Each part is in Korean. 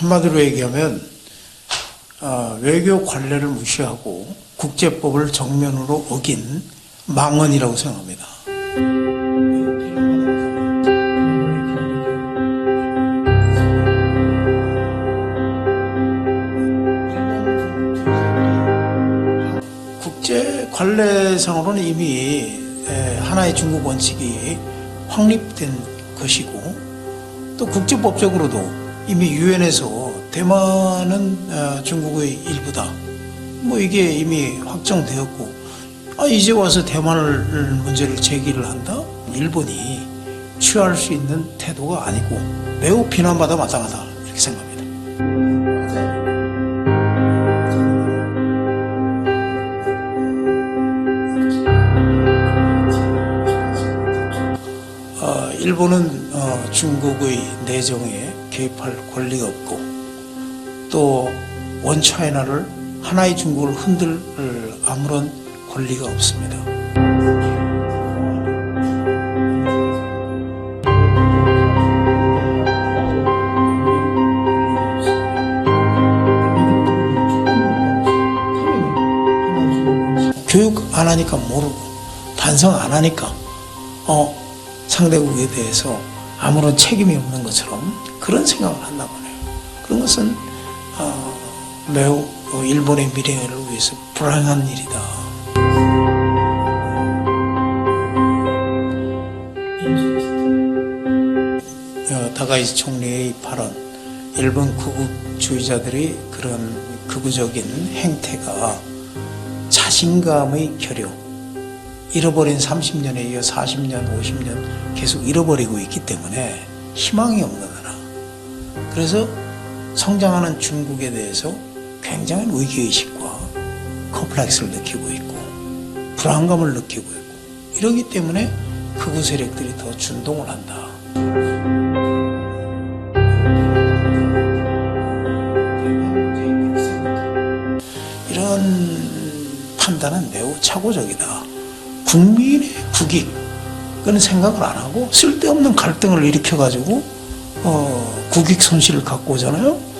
한마디로 얘기하면 어, 외교 관례를 무시하고 국제법을 정면으로 어긴 망언이라고 생각합니다. 국제 관례상으로는 이미 에, 하나의 중국 원칙이 확립된 것이고 또 국제법적으로도 이미 유엔에서 대만은 어, 중국의 일부다. 뭐 이게 이미 확정되었고 아 이제 와서 대만을 문제를 제기를 한다? 일본이 취할 수 있는 태도가 아니고 매우 비난받아 마땅하다 이렇게 생각합니다. 어, 일본은 어, 중국의 내정에 개입할 권리가 없고 또 원차이나를 하나의 중국을 흔들 아무런 권리가 없습니다. 교육 안 하니까 모르고 반성 안 하니까 어 상대국에 대해서 아무런 책임이 없는 것처럼 그런 생각을 한다 보네요. 그런 것은 어, 매우 어, 일본의 미래를 위해서 불행한 일이다. 어, 다가이시 총리의 발언, 일본 구국주의자들의 그런 극우적인 행태가 자신감의 결여, 잃어버린 30년에 이어 40년, 50년 계속 잃어버리고 있기 때문에 희망이 없는 나라. 그래서 성장하는 중국에 대해서 굉장한 위기의식과 컴플렉스를 느끼고 있고 불안감을 느끼고 있고 이러기 때문에 극우 세력들이 더 준동을 한다. 이런 판단은 매우 착오적이다. 국민의 국익은 생각을 안 하고 쓸데없는 갈등을 일으켜 가지고 어, 국익 손실을 갖고 오잖아요.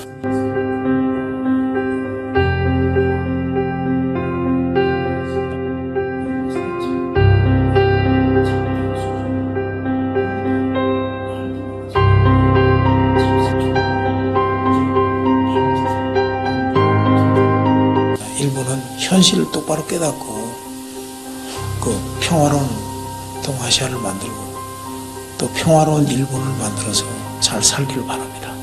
현실을 똑바로 깨닫고 그 평화로운 동아시아를 만들고 또 평화로운 일본을 만들어서 잘 살기를 바랍니다.